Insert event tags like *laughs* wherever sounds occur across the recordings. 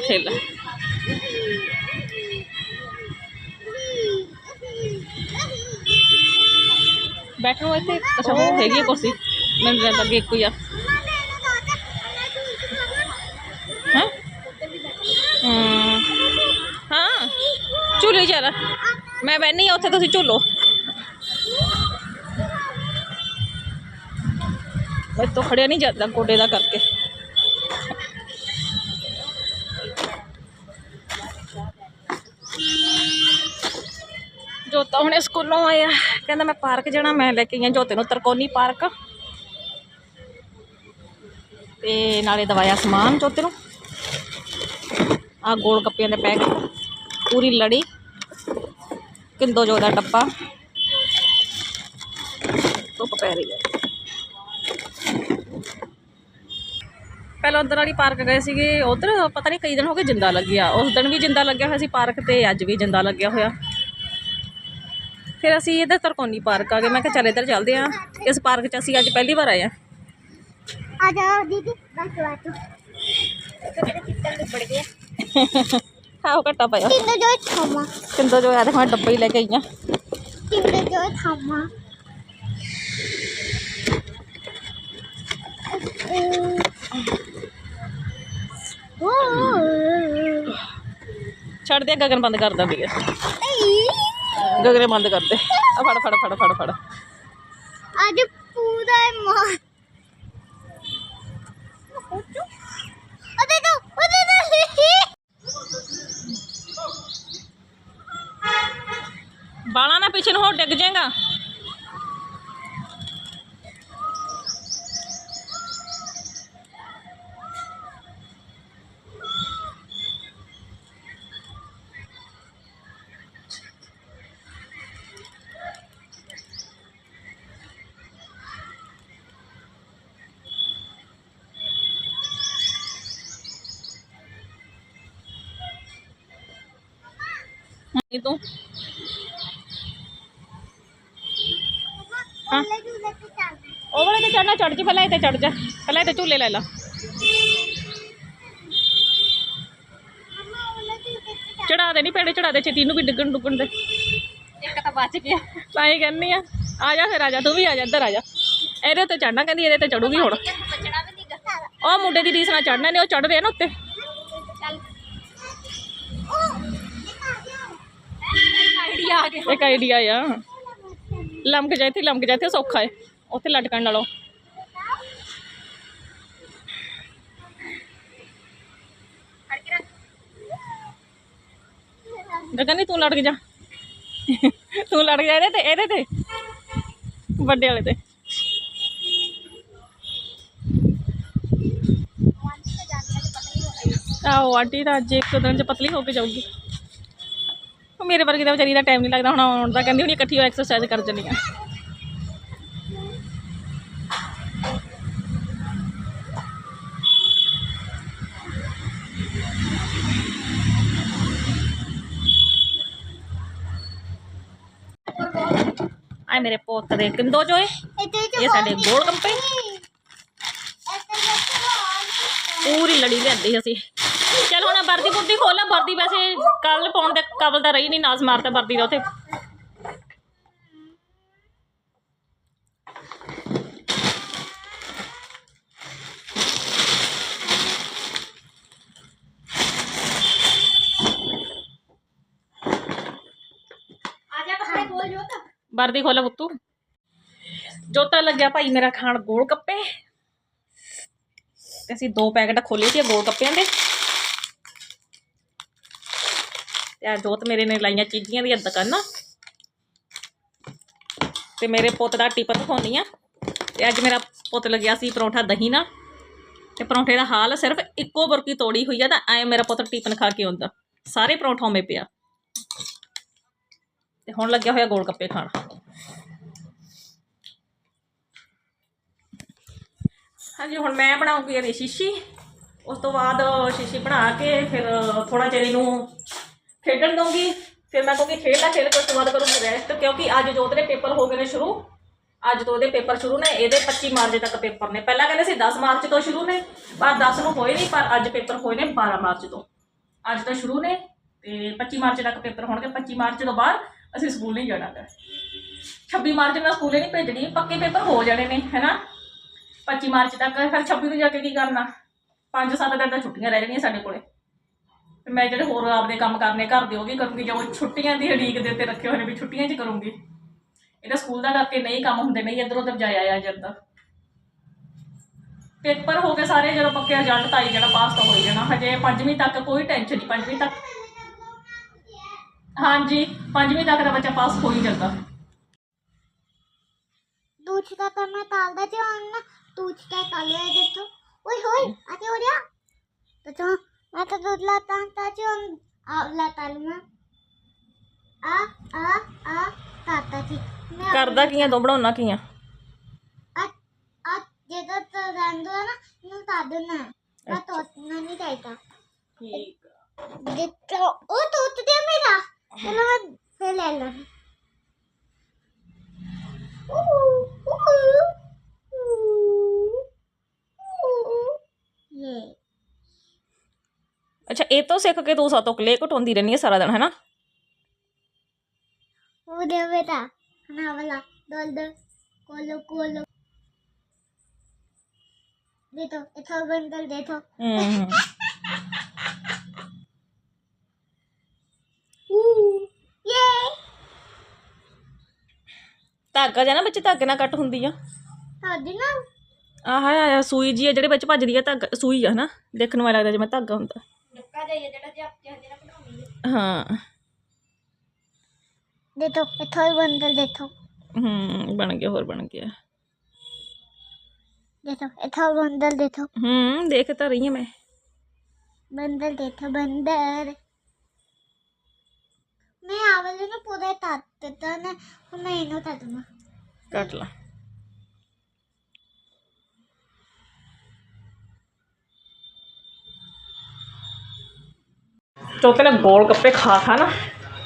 खेलना खेला बैठो ऐसे अच्छा वो हैगी कुर्सी? हाँ? हम्म, हाँ। मैं लगे को यार हाँ? हाँ। झूले जरा मैं बहनी हाँ उसे तुम झूलो तो, तो खड़िया नहीं जाता गोडे का करके। ਹੁਣੇ ਸਕੂਲੋਂ ਆਇਆ ਕਹਿੰਦਾ ਮੈਂ ਪਾਰਕ ਜਾਣਾ, ਮੈਂ ਲੈ ਕੇ ਆਈ ਜੋਤੇ ਨੂੰ ਤਰਕੋਨੀ ਪਾਰਕ। ਤੇ ਨਾਲੇ ਦਵਾਇਆ ਸਮਾਨ ਜੋਤੇ ਨੂੰ। ਆ ਗੋਲ ਕੱਪਿਆਂ ਦੇ ਪੈਕਟ ਪੂਰੀ ਲੜੀ, ਕਿੰਦੋ ਜੋ ਦਾ ਡੱਬਾ। ਧੁੱਪ ਪੈ ਰਹੀ ਹੈ। ਪਹਿਲਾਂ ਅੰਦਰ ਵਾਲੀ ਪਾਰਕ ਗਏ ਸੀਗੇ, ਉਧਰ ਪਤਾ ਨਹੀਂ ਕਈ ਦਿਨ ਹੋ ਗਏ ਜਿੰਦਾ ਲੱਗਿਆ। ਉਸ ਦਿਨ ਵੀ ਜਿੰਦਾ ਲੱਗਿਆ ਹੋਇਆ ਸੀ ਪਾਰਕ ਤੇ, ਅੱਜ ਵੀ ਜਿੰਦਾ ਲੱਗਿਆ ਹੋਇਆ। ਫਿਰ ਅਸੀਂ ਇੱਧਰ ਤਰਕੋਨੀ ਪਾਰਕ ਆ ਗਏ। ਮੈਂ ਕਿਹਾ ਚੱਲ ਇੱਧਰ ਚੱਲਦੇ ਆ ਇਸ ਪਾਰਕ 'ਚ ਅਸੀਂ ਅੱਜ ਪਹਿਲੀ ਵਾਰ ਆਏ ਆ ਆ ਜਾਓ ਦੀਦੀ ਬਸ ਵਾਟੂ ਤੇਰੇ ਕਿੱਟਾਂ ਦੇ ਪੜ ਗਿਆ ਖਾਓ ਘਟਾ ਪਾਇਆ। ਕਿੰਦੋ ਜੋ ਥਾਮਾ ਕਿੰਦੋ ਜੋ ਆ ਦੇਖੋ ਡੱਬਾ ਹੀ ਲੈ ਕੇ ਆਈਆਂ ਕਿੰਦੋ ਜੋ ਥਾਮਾ ਛੱਡ ਦੇ ਗਗਨ ਬੰਦ ਕਰਦਾ ਦਿੰਦੀ ਗਗਰੇ ਬੰਦ ਕਰ ਦੇ। ਆ ਫੜ ਫੜ ਫੜ ਫੜ ਫੜ। ਅੱਜ ਪੂਰਾ ਮਾਂ ਉਹਦੇ ਤੋਂ ਉਹਦੇ ਤੋਂ ਬਾਲਾ ਨਾ ਪਿੱਛੇ ਨੂੰ ਹੋ ਡਿੱਗ ਜਾਏਗਾ। ਇਹ ਤੂੰ हाँ। ओले झूले पे चल ਉਹ ਵਾਲੇ ਤੇ ਚੜਨਾ ਚੜ ਜੀ ਪਹਿਲਾਂ ਇੱਥੇ ਚੜ ਜਾ ਪਹਿਲਾਂ ਇੱਥੇ ਝੂਲੇ ਲੈ ਲਾ मम्मा ओले झूले पे ਚੜਾ ਦੇ ਨਹੀਂ ਪੇੜੇ ਚੜਾ ਦੇ ਛੇਤੀ ਨੂੰ ਵੀ ਡਿੱਗਣ ਡੁੱਗਣ ਦੇ एक तो बच गया ਤਾਂ ਹੀ ਕਹਿੰਦੀ ਆ ਆ ਜਾ ਫਿਰ ਆ ਜਾ ਤੂੰ ਵੀ ਆ ਜਾ ਇੱਧਰ ਆ ਜਾ ਇਹਦੇ ਤੇ ਚੜਨਾ ਕਹਿੰਦੀ ਇਹਦੇ ਤੇ ਚੜੂਗੀ ਹੁਣ बचना भी नहीं करता ਉਹ ਮੁੰਡੇ ਦੀ ਰੀਸ ਨਾਲ ਚੜਨਾ ਨੇ ਉਹ ਚੜ ਰਿਹਾ ਨਾ ਉੱਤੇ ਇੱਕ ਆਈਡੀਆ ਆ ਲੰਮਕ ਜਾ ਇੱਥੇ ਲੰਮਕ ਜਾ ਇੱਥੇ ਸੌਖਾ ਹੈ ਉੱਥੇ ਲਟਕਣ ਨਾਲੋਂ ਗਗਨ ਨੀ ਤੂੰ ਲਟਕ ਜਾ ਤੂੰ ਲਟਕ ਜਾ ਇਹਦੇ ਤੇ ਇਹਦੇ ਤੇ ਵੱਡੇ ਵਾਲੇ ਤੇ ਆਹੋ ਆਂਟੀ ਤਾਂ ਅੱਜ ਇੱਕ ਦਿਨ ਚ ਪਤਲੀ ਹੋ ਕੇ ਜਾਊਗੀ ਉਹ ਮੇਰੇ ਵਰਗੀ ਦਾ ਵਿਚਾਰੀ ਦਾ ਟਾਈਮ ਨਹੀਂ ਲੱਗਦਾ ਹੁਣ ਆਉਣ ਦਾ ਕਹਿੰਦੀ ਹੁਣੀ ਇਕੱਠੀ ਹੋ ਐਕਸਰਸਾਈਜ਼ ਕਰ ਜੰਨੀ ਆ ਆਏ ਮੇਰੇ ਪੁੱਤ ਦੇ ਕਿੰਦੋ ਜੋਏ ਇਹ ਸਾਡੇ ਗੋਲ ਗੱਪੇ ਪੂਰੀ ਲੜੀ ਲਿਆਂਦੀ ਅਸੀਂ ਚਲ ਹੁਣ ਵਰਦੀ ਬੁਰਦੀ ਖੋਲ ਲੈ ਵਰਦੀ ਵੈਸੇ ਕੱਲ ਪਾਉਣ ਦੇ ਕਾਬਲ ਤਾਂ ਰਹੀ ਨਹੀਂ ਨਾਜ਼ ਮਾਰਦਾ ਵਰਦੀ ਦਾ ਉਥੇ ਵਰਦੀ ਖੋਲ ਬੁੱਤੂ ਜੋਤਾ ਲੱਗਿਆ ਭਾਈ ਮੇਰਾ ਖਾਣ ਗੋਲ ਕੱਪੇ ਤੇ ਅਸੀਂ ਦੋ ਪੈਕਟ ਖੋਲੇ ਸੀ ਗੋਲ ਕੱਪਿਆਂ ਦੇ ਤੇ ਆ ਜੋਤ ਮੇਰੇ ਨੇ ਲਾਈਆਂ ਚੀਜ਼ੀਆਂ ਦੀਆਂ ਦੁਕਾਨਾਂ। ਤੇ ਮੇਰੇ ਪੁੱਤ ਦਾ ਟਿਪਨ ਦਿਖਾਉਣੀ ਆ। ਤੇ ਅੱਜ ਮੇਰਾ ਪੁੱਤ ਲੱਗਿਆ ਸੀ ਪਰੌਂਠਾ ਦਹੀਂ ਨਾਲ। ਤੇ ਪਰੌਂਠੇ ਦਾ ਹਾਲ ਸਿਰਫ ਇੱਕੋ ਬੁਰਕੀ ਤੋੜੀ ਹੋਈ ਆ ਤਾਂ ਐ ਮੇਰਾ ਪੁੱਤ ਟਿਪਨ ਖਾ ਕੇ ਆਉਂਦਾ। ਸਾਰੇ ਪਰੌਂਠਾ ਉਵੇਂ ਪਿਆ। ਤੇ ਹੁਣ ਲੱਗਿਆ ਹੋਇਆ ਗੋਲ ਗੱਪੇ ਖਾਣ। ਹਾਂਜੀ, ਹੁਣ ਮੈਂ ਬਣਾਉਂਗੀ ਇਹਦੀ ਸ਼ੀਸ਼ੀ ਉਸ ਤੋਂ ਬਾਅਦ ਸ਼ੀਸ਼ੀ ਬਣਾ ਕੇ ਫਿਰ ਥੋੜਾ ਚਿਰ ਇਹਨੂੰ ਖੇਡਣ ਦਊਂਗੀ, ਫਿਰ ਮੈਂ ਕਹੂੰਗੀ ਖੇਡ ਲੈ, ਖੇਡ ਕੇ ਉਸ ਤੋਂ ਬਾਅਦ ਕਰੂੰਗੀ ਰੈਸਟ ਕਿਉਂਕਿ ਅੱਜ ਜੋਤ ਦੇ ਪੇਪਰ ਹੋ ਗਏ ਨੇ ਸ਼ੁਰੂ, ਅੱਜ ਤੋਂ ਉਹਦੇ ਪੇਪਰ ਸ਼ੁਰੂ ਨੇ, ਇਹਦੇ 25 ਮਾਰਚ ਤੱਕ ਪੇਪਰ ਨੇ। ਪਹਿਲਾਂ ਕਹਿੰਦੇ ਸੀ 10 ਮਾਰਚ ਤੋਂ ਸ਼ੁਰੂ ਨੇ, ਪਰ 10 ਨੂੰ ਹੋਏ ਨਹੀਂ, ਪਰ ਅੱਜ ਪੇਪਰ ਹੋਏ ਨੇ 12 ਮਾਰਚ ਤੋਂ। ਅੱਜ ਤੋਂ ਸ਼ੁਰੂ ਨੇ, ਤੇ 25 ਮਾਰਚ ਤੱਕ ਪੇਪਰ ਹੋਣਗੇ। 25 ਮਾਰਚ ਤੋਂ ਬਾਅਦ ਅਸੀਂ ਸਕੂਲ ਨਹੀਂ ਜਾਣਾ ਗਾ 26 ਮਾਰਚ ਨੂੰ ਸਕੂਲੇ ਨਹੀਂ ਭੇਜਣੀ, ਪੱਕੇ ਪੇਪਰ ਹੋ ਜਾਣੇ ਨੇ ਹੈਨਾ 25 ਮਾਰਚ ਤੱਕ, ਫਿਰ 26 ਨੂੰ ਜਾ ਕੇ ਕੀ ਕਰਨਾ? 5-7 ਦਿਨ ਤਾਂ ਛੁੱਟੀਆਂ ਰਹਿ ਜਾਣੀਆਂ ਸਾਡੇ ਕੋਲੇ। ਤੇ ਮੈਂ ਜਿਹੜੇ ਹੋਰ ਆਪਦੇ ਕੰਮ ਕਰਨੇ ਘਰ ਦੇ ਉਹ ਵੀ ਕਰੂੰਗੀ ਜੋ ਛੁੱਟੀਆਂ ਦੀ ਹੜੀਕ ਦੇ ਉੱਤੇ ਰੱਖੇ ਹੋਏ ਨੇ ਵੀ ਛੁੱਟੀਆਂ 'ਚ ਕਰੂੰਗੀ ਇਹਦਾ ਸਕੂਲ ਦਾ ਕਰਕੇ ਨਹੀਂ ਕੰਮ ਹੁੰਦੇ ਨਹੀਂ ਇੱਧਰ ਉੱਧਰ ਜਾਇਆ ਆ ਜਾਂਦਾ ਪੇਪਰ ਹੋ ਗਏ ਸਾਰੇ ਜਦੋਂ ਪੱਕੇ ਰਿਜ਼ਲਟ ਤਾਂ ਆਈ ਜਾਣਾ ਪਾਸ ਤਾਂ ਹੋ ਹੀ ਜਾਣਾ ਹਜੇ ਪੰਜਵੀਂ ਤੱਕ ਕੋਈ ਟੈਨਸ਼ਨ ਨਹੀਂ ਪੰਜਵੀਂ ਤੱਕ ਹਾਂਜੀ ਪੰਜਵੀਂ ਤੱਕ ਦਾ ਬੱਚਾ ਪਾਸ ਹੋ ਹੀ ਜਾਂਦਾ ਦੂਸਰਾ ਤਾਂ ਮੈਂ ਤਾਲਦਾ ਤੇ ਹੁਣ ਨਾ ਦੂਸਰਾ ਤਾਲਿਆ ਦੇਖੋ ਓਏ ਹੋਏ ਆਤੇ ਹੋ ਰਿਹਾ ਤਾਂ आता दूध लाता ताची लाता ना आ आ आ ताता जी मैं करदा कियाँ तो बनाउना कियाँ आ आ जेदा तो रंदो ना नु तादो ना आ तोतना नहीं जाता ठीक जितना ओ तोत दे मेरा चलो मैं फिर ले लो Yeah. ਅੱਛਾ ਇਹ ਤੋਂ ਸਿੱਖ ਕੇ ਤੂੰ ਸਾਤੋਂ ਕਲੇ ਘਟਾਉਂਦੀ ਰਹਿੰਦੀ ਹੈ ਸਾਰਾ ਦਿਨ ਹੈਨਾ ਉਹ ਦੇ ਬੇਟਾ ਨਾ ਵਾਲਾ ਦਲ ਦੇ ਕੋਲੋ ਕੋਲੋ ਦੇ ਤੋ ਇਥਾ ਬੰਦਲ ਦੇ ਤੋ *laughs* ਹੂੰ ਯੇ ਧਾਗਾ ਜਾਂ ਨਾ ਬੱਚੇ ਧਾਗੇ ਨਾਲ ਕੱਟ ਹੁੰਦੀ ਆ ਸਾਡੀ ਨਾ ਆਹ ਆ ਸੂਈ ਜੀ ਆ ਜਿਹੜੇ ਵਿੱਚ ਭੱਜਦੀ ਆ ਧਾਗਾ ਸੂਈ ਆ ਹਨਾ ਦੇਖਣ ਨੂੰ ਐਂ ਲੱਗਦਾ ਜਿਵੇਂ ਧਾਗਾ ਹੁੰਦਾ ਨਿੱਕਾ ਜਿਹਾ ਜਿਹੜਾ ਜਿਹਾ ਜਿਹੜਾ ਬਣਾਉਣੀ ਹਾਂ ਦੇ ਤੋ ਇਥਾ ਬੰਦਲ ਦੇ ਤੋ ਹੂੰ ਬਣ ਗਿਆ ਹੋਰ ਬਣ ਗਿਆ ਦੇ ਤੋ ਇਥਾ ਬੰਦਲ ਦੇ ਤੋ ਹੂੰ ਦੇਖ ਤਾਂ ਰਹੀ ਹਾਂ ਮੈਂ ਬੰਦਲ ਦੇ ਤੋ ਬੰਦਰ ਮੈਂ ਆਵਲੇ ਨੂੰ ਪੂਰਾ ਤੱਤ ਦਿੱਤਾ ਨਾ ਹੁਣ ਮੈਂ ਇਹਨੂੰ ਤੱਤ ਦੂੰਗਾ ਕੱਟ ਲਾ ਚੌਥੇ ਨੇ ਗੋਲ ਗੱਪੇ ਖਾ ਖਾ ਨਾ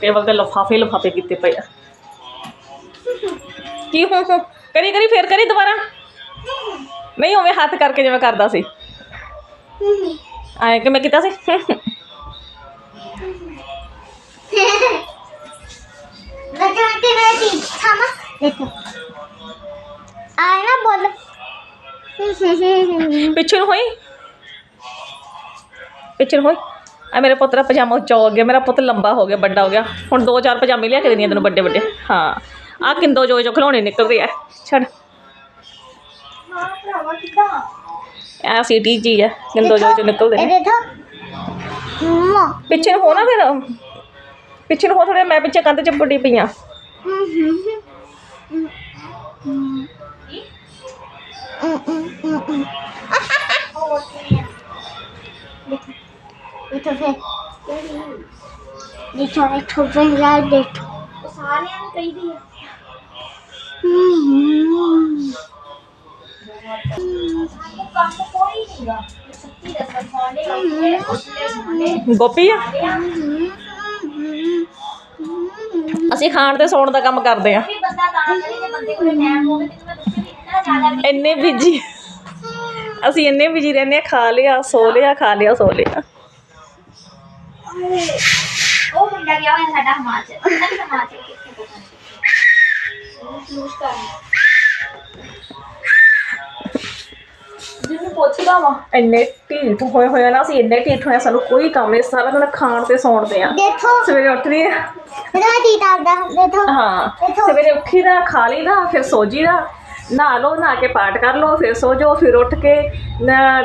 ਟੇਬਲ ਤੇ ਲਫਾਫੇ ਲਫਾਫੇ ਕੀਤੇ ਪਏ ਆ ਕੀ ਹੋ ਹੋ ਕਰੀ ਕਰੀ ਫੇਰ ਕਰੀ ਦੁਬਾਰਾ ਨਹੀਂ ਹੋਵੇ ਹੱਥ ਕਰਕੇ ਜਿਵੇਂ ਕਰਦਾ ਸੀ ਆਏ ਕਿ ਮੈਂ *laughs* ਕੀਤਾ ਸੀ बच्चा के रेडी थामा देखो आए ना बोल ਪਿੱਛੇ ਨੂੰ ਹੋਈ ਪਿੱਛੇ ਨੂੰ ਹੋਈ आ मेरा पुतला पजामा उच्चा हो गया मेरा पुत लंबा हो गया बड़ा हो गया। हूँ दो चार पजामे लिया के देनी बड़े बड़े हाँ आ कि जो जो खिलौने निकल रही है छड़ सीटी जी है हो ना फिर। पिछे हो थोड़े मैं पिछे कंध च बुड़ी पी ਗੋਪੀ ਆ? ਅਸੀਂ ਖਾਣ ਤੇ ਸੌਣ ਦਾ ਕੰਮ ਕਰਦੇ ਆ। ਇੰਨੇ ਬਿਜ਼ੀ ਅਸੀਂ ਇੰਨੇ ਬਿਜ਼ੀ ਰਹਿੰਦੇ ਆ ਖਾ ਲਿਆ ਸੋ ਲਿਆ ਖਾ ਲਿਆ ਸੋ ਲਿਆ। ਉਹ ਮੁੰਡਾ ਗਿਆ ਹੋਇਆ ਸਾਡਾ ਹਿਮਾਚਲ ਉਹਨਾਂ ਦੀ ਹਿਮਾਚਲ ਕਿੱਥੇ ਪਤਾ ਨਹੀਂ ਯੂਜ਼ ਕਰ ਜਿਹਨੂੰ ਪੁੱਛਦਾ ਵਾ ਇੰਨੇ ਢੀਠ ਹੋਏ ਹੋਏ ਆ ਨਾ ਅਸੀਂ ਇੰਨੇ ਢੀਠ ਹੋਏ ਆ, ਸਾਨੂੰ ਕੋਈ ਕੰਮ ਨਹੀਂ ਸਾਰਾ ਦਿਨ ਖਾਣ ਤੇ ਸੌਣ ਤੇ ਆ। ਦੇਖੋ। ਸਵੇਰੇ ਉੱਠਦੀ ਆ। ਰਾਤੀ ਦਾ ਦੇਖੋ। ਹਾਂ ਸਵੇਰੇ ਉੱਠੀ ਦਾ ਖਾ ਲਈ ਦਾ ਫਿਰ ਸੋ ਜੀ ਦਾ। ਨਹਾ ਲਓ ਨਹਾ ਕੇ ਪਾਠ ਕਰ ਲਓ ਫਿਰ ਸੋ ਜਾਓ ਫਿਰ ਉੱਠ ਕੇ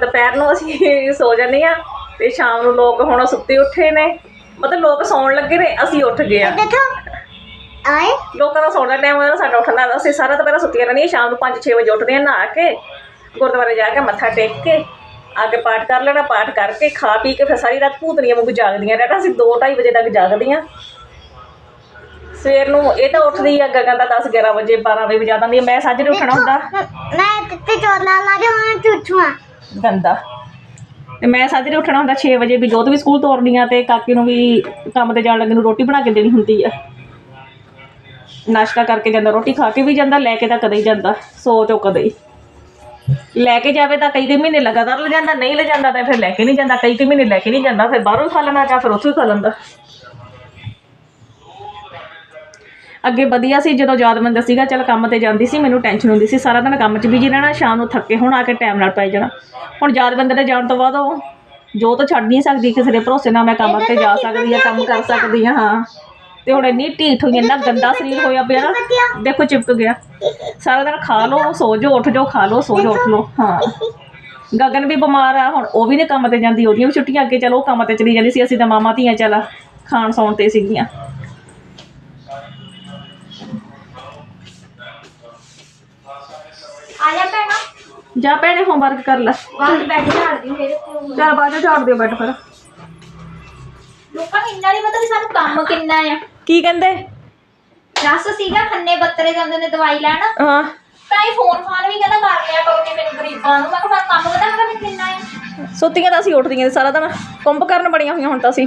ਦੁਪਹਿਰ ਨੂੰ ਅਸੀਂ ਸੋ ਜਾਂਦੇ ਆ। ਤੇ ਸ਼ਾਮ ਨੂੰ ਲੋਕ ਹੁਣ ਸੁੱਤੇ ਉੱਠੇ ਨੇ। ਮਤਲਬ ਲੋਕ ਸੌਣ ਲੱਗੇ ਨੇ ਅਸੀਂ ਉੱਠ ਗਏ ਆ ਦੇਖੋ ਆਏ। ਲੋਕਾਂ ਦਾ ਸੌਣ ਦਾ ਟਾਈਮ ਹੋਇਆ ਸਾਡਾ ਉੱਠਣ ਦਾ ਅਸੀਂ ਸਾਰਾ ਦੁਪਹਿਰ ਸੁੱਤੀਆਂ ਰਹਿੰਦੀਆਂ ਸ਼ਾਮ ਨੂੰ 5-6 ਵਜੇ ਉੱਠਦੇ ਆ ਨਹਾ ਕੇ ਗੁਰਦੁਆਰੇ ਜਾ ਕੇ ਮੱਥਾ ਟੇਕ ਕੇ ਆ ਕੇ ਪਾਠ ਕਰ ਲੈਣਾ ਪਾਠ ਕਰਕੇ ਖਾ ਪੀ ਕੇ ਫਿਰ ਸਾਰੀ ਰਾਤ ਭੂਤਨੀਆਂ ਵਾਂਗੂ ਜਾਗਦੀਆਂ ਰਹਿਣਾ। ਅਸੀਂ 2-2:30 ਵਜੇ ਤੱਕ ਜਾਗਦੀਆਂ। ਸਵੇਰ ਨੂੰ ਇਹ ਤਾਂ ਉੱਠਦੀ ਆ ਗਗਨ ਦਾ 10-11 ਵਜੇ 12 ਵਜੇ ਵਜਾ ਦਿੰਦੀ ਆ। ਮੈਂ ਸਾਜਰੇ ਉੱਠਣਾ ਹੁੰਦਾ। ਮੈਂ ਤੇ ਚੋਲਾ ਲਾ ਕੇ ਹੁਣ ਚੁੱਚੂਆ ਗੰਦਾ। ਤੇ ਮੈਂ ਸਾਜਰੇ ਉੱਠਣਾ ਹੁੰਦਾ 6 ਵਜੇ ਵੀ ਜੋਤ ਵੀ ਸਕੂਲ ਤੋਰਨੀ ਆ ਤੇ ਕਾਕੀ ਨੂੰ ਵੀ ਕੰਮ ਤੇ ਜਾਣ ਲੱਗੇ ਨੂੰ ਰੋਟੀ ਬਣਾ ਕੇ ਦੇਣੀ ਹੁੰਦੀ ਆ। ਨਾਸ਼ਤਾ ਕਰਕੇ ਜਾਂਦਾ, ਰੋਟੀ ਖਾ ਕੇ ਵੀ ਜਾਂਦਾ, ਲੈ ਕੇ ਤਾਂ ਕਦੇ ਹੀ ਜਾਂਦਾ, ਸੋ ਤੋਂ ਕਦੇ ਹੀ। ਲੈ ਕੇ ਜਾਵੇ ਤਾਂ ਕਈ ਕਈ ਮਹੀਨੇ ਲਗਾਤਾਰ ਲੈ ਜਾਂਦਾ, ਨਹੀਂ ਲੈ ਜਾਂਦਾ ਤਾਂ ਫਿਰ ਲੈ ਕੇ ਨਹੀਂ ਜਾਂਦਾ, ਕਈ ਕਈ ਮਹੀਨੇ ਲੈ ਕੇ ਨਹੀਂ ਜਾਂਦਾ, ਫਿਰ ਬਾਹਰੋਂ ਹੀ ਖਾ ਲੈਣਾ ਜਾਂ ਫਿਰ ਉੱਥੋਂ ਹੀ ਖਾ ਲੈਂਦਾ। ਅੱਗੇ ਵਧੀਆ ਸੀ ਜਦੋਂ ਯਾਦਵਿੰਦਰ ਸੀਗਾ ਚਲ ਕੰਮ ਤੇ ਜਾਂਦੀ ਸੀ ਮੈਨੂੰ ਟੈਨਸ਼ਨ ਹੁੰਦੀ ਸੀ ਸਾਰਾ ਦਿਨ ਕੰਮ 'ਚ ਬਿਜ਼ੀ ਰਹਿਣਾ ਸ਼ਾਮ ਨੂੰ ਥੱਕੇ ਹੁਣ ਆ ਕੇ ਟਾਈਮ ਨਾਲ ਪੈ ਜਾਣਾ। ਹੁਣ ਯਾਦਵਿੰਦਰ ਦੇ ਜਾਣ ਤੋਂ ਬਾਅਦ ਉਹ ਜੋ ਤਾਂ ਛੱਡ ਨਹੀਂ ਸਕਦੀ ਕਿਸੇ ਦੇ ਭਰੋਸੇ ਨਾਲ ਮੈਂ ਕੰਮ ਤੇ ਜਾ ਸਕਦੀ ਆ ਕੰਮ ਕਰ ਸਕਦੀ ਆ ਹਾਂ। ਤੇ ਹੁਣ ਇੰਨੀ ਢੀਠ ਹੋਈ ਇੰਨਾ ਗੰਦਾ ਸਰੀਰ ਹੋਇਆ ਪਿਆ ਨਾ ਦੇਖੋ ਚਿਪਕ ਗਿਆ। ਸਾਰਾ ਦਿਨ ਖਾ ਲਓ ਸੋ ਜਾਓ ਉੱਠ ਜਾਓ ਖਾ ਲਓ ਸੋ ਜਾਓ ਉੱਠ ਲਓ ਹਾਂ। ਗਗਨ ਵੀ ਬਿਮਾਰ ਆ ਹੁਣ ਉਹ ਵੀ ਨੇ ਕੰਮ ਤੇ ਜਾਂਦੀ ਉਹਦੀਆਂ ਵੀ ਛੁੱਟੀਆਂ ਅੱਗੇ ਚਲੋ ਉਹ ਕੰਮ ਤੇ ਚਲੀ ਜਾਂਦੀ ਸੀ ਅਸੀਂ ਤਾਂ ਮਾਮਾ ਧੀਆਂ ਚੱਲ ਖਾਣ ਸੌਣ ਤੇ ਸੀਗੀਆਂ। ਆ ਜਾ ਭੈਣਾ। ਜਾ ਭੈਣੇ ਹੋਮਵਰਕ ਕਰ ਲੈ। ਬਾਹਰ ਬੈਠ ਝਾੜਦੀ ਮੇਰੇ ਕੋਲ। ਚੱਲ ਬਾਅਦ ਚੋਂ ਝਾੜ ਦਿਓ ਬੈਠ ਫਿਰ। ਲੋਕਾਂ ਨੂੰ ਇੰਨਾ ਨਹੀਂ ਪਤਾ ਵੀ ਸਾਨੂੰ ਕੰਮ ਕਿੰਨਾ ਆ। ਕੀ ਕਹਿੰਦੇ? ਰਸ ਸੀਗਾ ਖੰਨੇ ਬੱਤਰੇ ਜਾਂਦੇ ਨੇ ਦਵਾਈ ਲੈਣ। ਹਾਂ। ਤਾਂ ਇਹ ਫੋਨ ਫਾਨ ਵੀ ਕਹਿੰਦਾ ਕਰ ਲਿਆ ਕਰੋ ਕਿ ਮੈਨੂੰ ਗਰੀਬਾਂ ਨੂੰ। ਮੈਂ ਕਿਹਾ ਫਿਰ ਕੰਮ ਹੈਗਾ ਮੈਨੂੰ ਕਿੰਨਾ ਆ। ਸੁੱਤੀਆਂ ਤਾਂ ਅਸੀਂ ਉੱਠਦੀਆਂ ਸੀ ਸਾਰਾ ਦਿਨ। ਕੁੰਭ ਕਰਨ ਬੜੀਆਂ ਹੋਈਆਂ ਹੁਣ ਤਾਂ ਅਸੀਂ।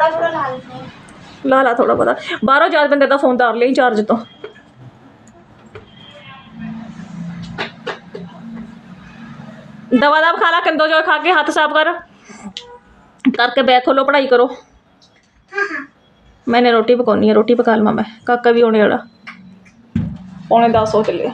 ਥੋੜਾ ਥੋੜਾ ਲਾ ਲੈਂਦੇ ਲਾ ਲਾ ਥੋੜਾ ਬਹੁਤਾ। ਬਾਹਰੋਂ ਜਦ ਬੰਦੇ ਦਾ ਫੋਨ ਤਾਰ ਲਈ ਚਾਰਜ ਤੋਂ। ਦਵਾ ਦਵ ਖਾ ਲਾ ਕੰਦੋ ਜੋ ਖਾ ਕੇ ਹੱਥ ਸਾਫ਼ ਕਰ। ਕਰਕੇ ਬੈਗ ਖੋਲੋ ਪੜ੍ਹਾਈ ਕਰੋ। ਮੈਨੇ ਰੋਟੀ ਪਕਾਉਣੀ ਹੈ ਰੋਟੀ ਪਕਾ ਲਵਾਂ ਮੈਂ। ਕਾਕਾ ਵੀ ਆਉਣੇ ਵਾਲਾ। ਪੌਣੇ 10 ਹੋ ਚੱਲੇ